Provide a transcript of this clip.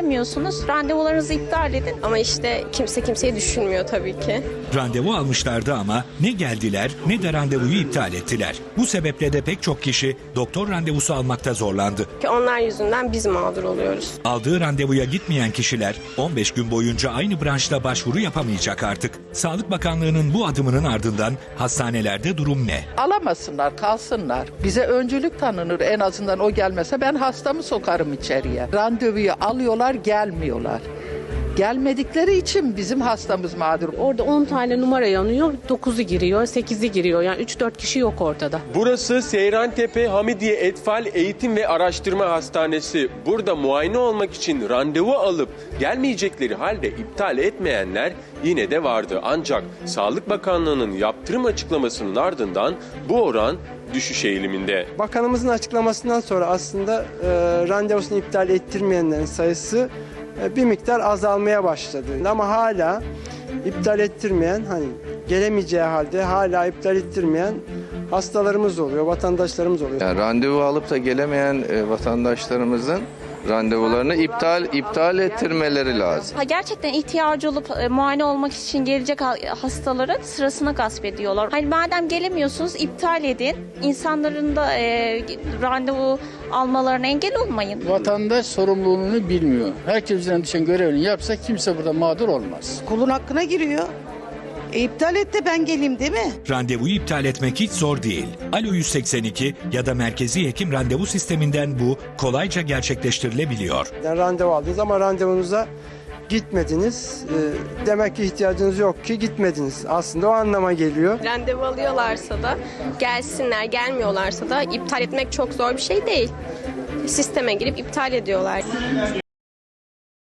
gelemiyorsunuz. Randevularınızı iptal edin. Ama işte kimse kimseyi düşünmüyor tabii ki. Randevu almışlardı ama ne geldiler ne de randevuyu iptal ettiler. Bu sebeple de pek çok kişi doktor randevusu almakta zorlandı. Ki onlar yüzünden biz mağdur oluyoruz. Aldığı randevuya gitmeyen kişiler 15 gün boyunca aynı branşta başvuru yapamayacak artık. Sağlık Bakanlığı'nın bu adımının ardından hastanelerde durum ne? Alamasınlar, kalsınlar. Bize öncülük tanınır en azından o gelmese ben hastamı sokarım içeriye. Randevuyu alıyorlar, gelmiyorlar. Gelmedikleri için bizim hastamız mağdur. Orada 10 tane numara yanıyor, 9'u giriyor, 8'i giriyor. Yani 3-4 kişi yok ortada. Burası Seyrantepe Hamidiye Etfal Eğitim ve Araştırma Hastanesi. Burada muayene olmak için randevu alıp gelmeyecekleri halde iptal etmeyenler yine de vardı. Ancak Sağlık Bakanlığı'nın yaptırım açıklamasının ardından bu oran düşüş eğiliminde. Bakanımızın açıklamasından sonra aslında e, randevusunu iptal ettirmeyenlerin sayısı bir miktar azalmaya başladı. Ama hala iptal ettirmeyen hani gelemeyeceği halde hala iptal ettirmeyen hastalarımız oluyor, vatandaşlarımız oluyor. Yani randevu alıp da gelemeyen e, vatandaşlarımızın randevularını iptal iptal ettirmeleri lazım. Ha, gerçekten ihtiyacı olup e, muayene olmak için gelecek ha- hastaların sırasını gasp ediyorlar. Hani madem gelemiyorsunuz iptal edin. İnsanların da e, randevu almalarına engel olmayın. Vatandaş sorumluluğunu bilmiyor. Herkes üzerine düşen görevini yapsa kimse burada mağdur olmaz. Kulun hakkına giriyor. E, iptal et de ben geleyim değil mi? Randevuyu iptal etmek hiç zor değil. Alo 182 ya da merkezi hekim randevu sisteminden bu kolayca gerçekleştirilebiliyor. Yani randevu aldınız ama randevunuza gitmediniz. E, demek ki ihtiyacınız yok ki gitmediniz. Aslında o anlama geliyor. Randevu alıyorlarsa da gelsinler, gelmiyorlarsa da iptal etmek çok zor bir şey değil. Sisteme girip iptal ediyorlar.